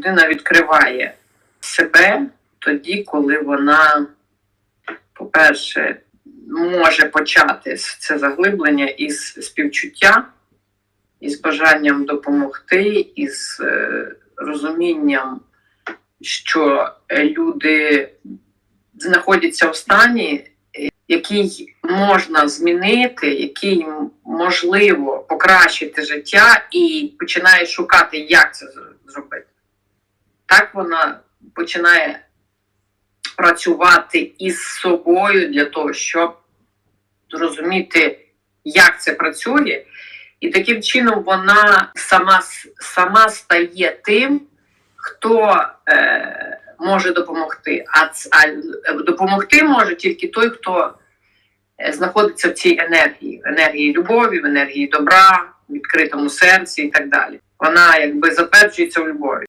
людина відкриває себе тоді, коли вона, по-перше, може почати це заглиблення із співчуття, із бажанням допомогти, із е, розумінням, що е, люди знаходяться в стані, е, який можна змінити, який можливо покращити життя, і починає шукати, як це зробити. Так вона починає працювати із собою для того, щоб зрозуміти, як це працює, і таким чином вона сама, сама стає тим, хто е, може допомогти. А, а допомогти може тільки той, хто е, знаходиться в цій енергії, в енергії любові, в енергії добра, в відкритому серці і так далі. Вона якби затверджується в любові.